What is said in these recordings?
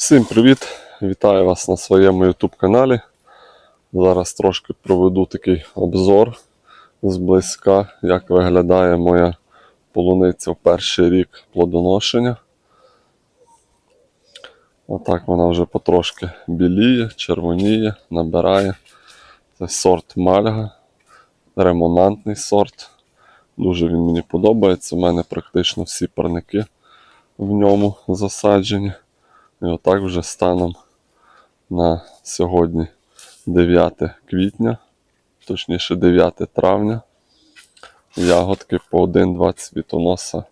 Всім привіт! Вітаю вас на своєму YouTube каналі. Зараз трошки проведу такий обзор зблизька, як виглядає моя полуниця в перший рік плодоношення. Отак вона вже потрошки біліє, червоніє, набирає. Це сорт Мальга, ремонантний сорт. Дуже він мені подобається. У мене практично всі парники в ньому засаджені. І отак вже станом на сьогодні 9 квітня, точніше 9 травня. Ягодки по 1-2 цвітоноса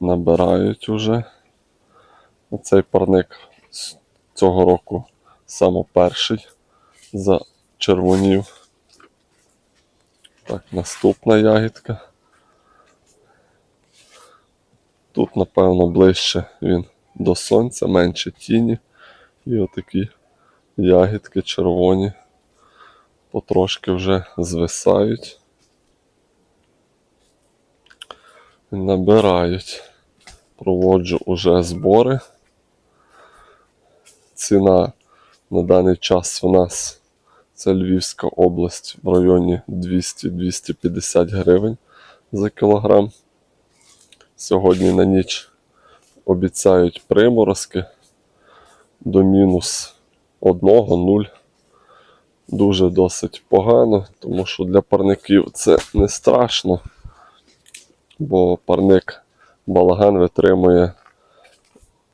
набирають уже. Оцей парник цього року саме перший зачервонів. Так, наступна ягідка. Тут, напевно, ближче він до сонця, менше тіні. І отакі ягідки червоні потрошки вже звисають. Набирають. Проводжу уже збори. Ціна на даний час у нас це Львівська область в районі 200-250 гривень за кілограм. Сьогодні на ніч обіцяють приморозки до мінус 1-0. Дуже досить погано, тому що для парників це не страшно, бо парник балаган витримує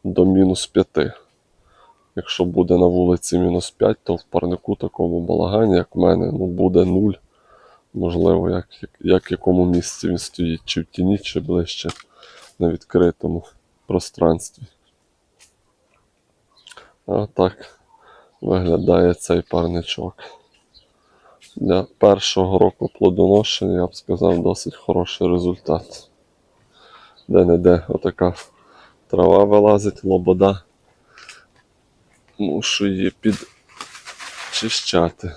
до мінус 5. Якщо буде на вулиці мінус 5, то в парнику такому балагані, як в мене, ну буде 0. Можливо, як, як, в якому місці він стоїть, чи в тіні, чи ближче на відкритому пространстві. А так виглядає цей парничок. Для першого року плодоношення, я б сказав, досить хороший результат. Де-не-де отака трава вилазить, лобода. Мушу її підчищати.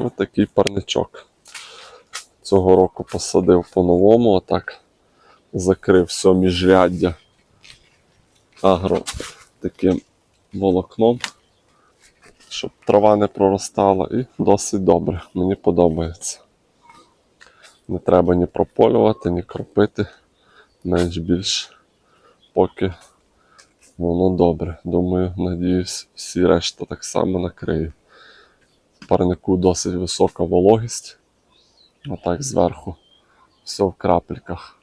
Ось такий парничок. Цього року посадив по-новому, отак закрив все міжряддя агро таким волокном, щоб трава не проростала, і досить добре. Мені подобається. Не треба ні прополювати, ні кропити. Менш більш поки воно добре. Думаю, надіюсь, всі решта так само накриє. В парнику досить висока вологість. Отак зверху все в крапельках.